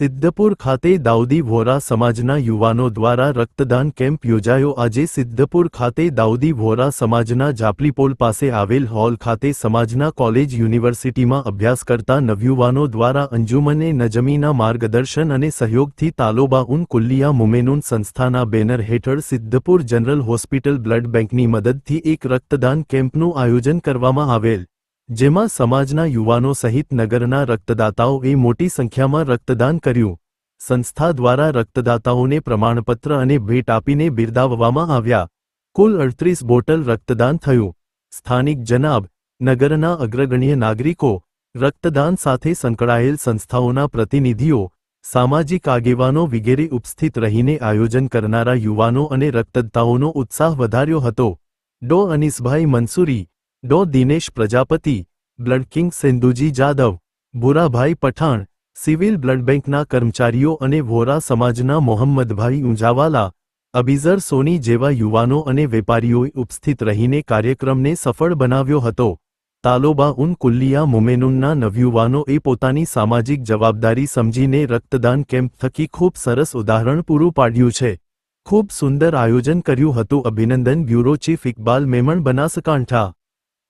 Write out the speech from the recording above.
સિદ્ધપુર ખાતે દાઉદી વોરા સમાજના યુવાનો દ્વારા રક્તદાન કેમ્પ યોજાયો. આજે સિદ્ધપુર ખાતે દાઉદી વોરા સમાજના જાપલીપોલ પાસે આવેલ હોલ ખાતે સમાજના કોલેજ યુનિવર્સિટીમાં અભ્યાસ કરતા નવયુવાનો દ્વારા અંજુમને નજમીના માર્ગદર્શન અને સહયોગથી તાલોબાઉન કુલ્લિયા મુમેનુન સંસ્થાના બેનર હેઠળ સિદ્ધપુર જનરલ હોસ્પિટલ બ્લડ બેંકની મદદથી એક રક્તદાન કેમ્પનું આયોજન કરવામાં આવેલ. જેમાં સમાજના યુવાનો સહિત નગરના રક્તદાતાઓએ મોટી સંખ્યામાં રક્તદાન કર્યું. સંસ્થા દ્વારા રક્તદાતાઓને પ્રમાણપત્ર અને ભેટ આપીને બિરદાવવામાં આવ્યા. કુલ અડત્રીસ બોટલ રક્તદાન થયું. સ્થાનિક જનાબ, નગરના અગ્રગણ્ય નાગરિકો, રક્તદાન સાથે સંકળાયેલ સંસ્થાઓના પ્રતિનિધિઓ, સામાજિક આગેવાનો વગેરે ઉપસ્થિત રહીને આયોજન કરનારા યુવાનો અને રક્તદાતાઓનો ઉત્સાહ વધાર્યો હતો. Dr Anisbhai Mansuri Dr Dinesh Prajapati, blood king Sindhuji Jadav Bhurabhai Pathan, civil blood બેંકના કર્મચારીઓ અને વોરા સમાજના મોહમ્મદભાઈ ઊંઝાવાલા અબીઝર સોની જેવા યુવાનો અને વેપારીઓએ ઉપસ્થિત રહીને કાર્યક્રમને સફળ બનાવ્યો હતો. તાલોબા ઉન કુલ્લિયા મુમેનુનના નવયુવાનોએ પોતાની સામાજિક જવાબદારી સમજીને રક્તદાન કેમ્પ થકી ખૂબ સરસ ઉદાહરણ પૂરું પાડ્યું છે. ખૂબ સુંદર આયોજન કર્યું હતું. અભિનંદન bureau chief Iqbal Memon Banaskantha.